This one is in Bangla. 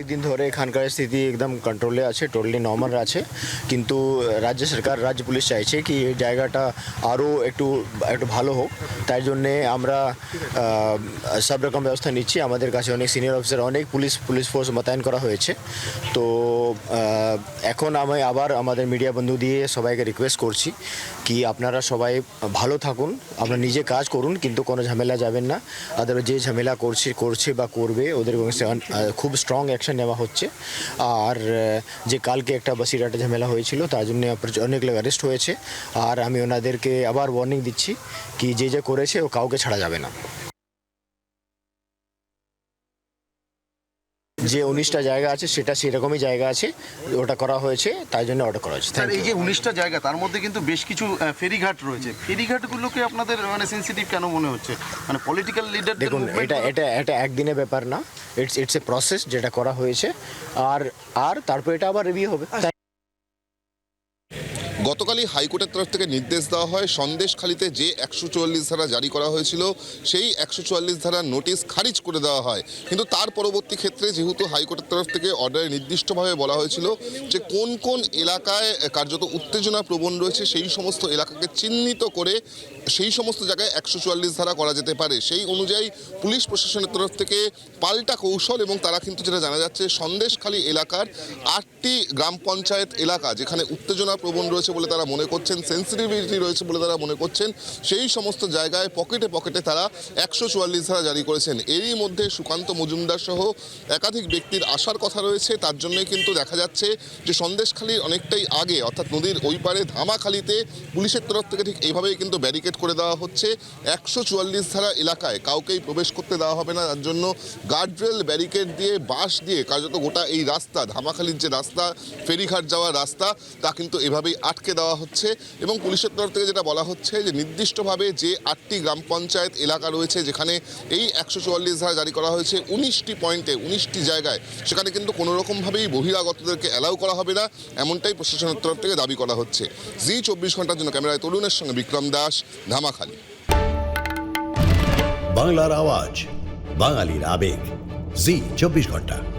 একদিন ধরে এখানকার স্থিতি একদম কন্ট্রোলে আছে টোটালি নর্মাল আছে। কিন্তু রাজ্য সরকার, রাজ্য পুলিশ চাইছে কি এই জায়গাটা আরও একটু একটু ভালো হোক। তাই জন্যে আমরা সব রকম ব্যবস্থা নিচ্ছি। আমাদের কাছে অনেক সিনিয়র অফিসার অনেক পুলিশ পুলিশ ফোর্স মোতায়েন করা হয়েছে। তো এখন আমি আবার আমাদের মিডিয়া বন্ধু দিয়ে সবাইকে রিকোয়েস্ট করছি কি আপনারা সবাই ভালো থাকুন, আপনারা নিজে কাজ করুন, কিন্তু কোনো ঝামেলা যাবেন না। আদার যে ঝামেলা করছে করছে বা করবে, ওদের খুব স্ট্রং অ্যাকশন নেওয়া হচ্ছে। আর যে কালকে একটা বাসিরাটা ঝামেলা হয়েছিল তার জন্য অনেক লোক অ্যারেস্ট হয়েছে। আর আমি ওনাদেরকে আবার ওয়ার্নিং দিচ্ছি কি যে যে করেছে ও কাউকে ছাড়া যাবে না। যে উনিশটা জায়গা আছে সেটা সেরকমই জায়গা আছে ওটা করা হয়েছে তাই জন্য অর্ডার করা হয়েছে। এই যে উনিশটা জায়গা তার মধ্যে কিন্তু বেশ কিছু ফেরিঘাট রয়েছে। ফেরিঘাটগুলোকে আপনাদের মানে সেন্সিটিভ কেন মনে হচ্ছে? মানে পলিটিক্যাল লিডার দেখুন এটা এটা এটা একদিনের ব্যাপার না। ইটস ইটস এ প্রসেস যেটা করা হয়েছে। আর আর তারপর এটা আবার রিভিউ হবে। গতকালই হাইকোর্টের তরফ থেকে নির্দেশ দেওয়া হয় সন্দেশখালিতে যে একশো চুয়াল্লিশ ধারা জারি করা হয়েছিল সেই একশো চুয়াল্লিশ ধারার নোটিশ খারিজ করে দেওয়া হয়। কিন্তু তার পরবর্তী ক্ষেত্রে যেহেতু হাইকোর্টের তরফ থেকে অর্ডারে নির্দিষ্টভাবে বলা হয়েছিল যে কোন কোন এলাকায় কার্যত উত্তেজনা প্রবণ রয়েছে সেই সমস্ত এলাকাকে চিহ্নিত করে সেই সমস্ত জায়গায় একশো চুয়াল্লিশ ধারা করা যেতে পারে। সেই অনুযায়ী পুলিশ প্রশাসনের তরফ থেকে পাল্টা কৌশল এবং তারা কিন্তু যেটা জানা যাচ্ছে, সন্দেশখালী এলাকার আটটি গ্রাম পঞ্চায়েত এলাকা যেখানে উত্তেজনা প্রবণ রয়েছে বলে তারা মনে করছেন সেন্সিটিভিটি রয়েছে বলে তারা মনে করছেন, সেই সমস্ত জায়গায় পকেটে পকেটে তারা একশো চুয়াল্লিশ ধারা জারি করেছেন। এরই মধ্যে সুকান্ত মজুমদার সহ একাধিক ব্যক্তির আসার কথা রয়েছে। তার জন্যই কিন্তু দেখা যাচ্ছে যে সন্দেশখালীর অনেকটাই আগে, অর্থাৎ নদীর ওই পারে ধামাখালিতে পুলিশের তরফ থেকে ঠিক এইভাবেই কিন্তু ব্যারিকেড করে দেওয়া হচ্ছে। একশো চুয়াল্লিশ ধারা এলাকায় কাউকেই প্রবেশ করতে দেওয়া হবে না। তার জন্য গার্ডরেল ব্যারিকেড দিয়ে বাঁশ দিয়ে কার্যত গোটা এই রাস্তা, ধামাখালির যে রাস্তা, ফেরিঘাট যাওয়ার রাস্তা, তা কিন্তু এভাবেই আটকে দেওয়া হচ্ছে। এবং পুলিশের তরফ থেকে যেটা বলা হচ্ছে যে, নির্দিষ্টভাবে যে আটটি গ্রাম পঞ্চায়েত এলাকা রয়েছে, যেখানে এই একশো চুয়াল্লিশ ধারা জারি করা হয়েছে, উনিশটি পয়েন্টে, উনিশটি জায়গায়, সেখানে কিন্তু কোনো রকমভাবেই বহিরাগতদেরকে অ্যালাউ করা হবে না। এমনটাই প্রশাসনের তরফ থেকে দাবি করা হচ্ছে। জি চব্বিশ ঘণ্টার জন্য ক্যামেরায় তরুণের সঙ্গে বিক্রম দাস। ধামাখালি। বাংলার আওয়াজ বাঙালির আবেগ। জি চব্বিশ ঘণ্টা।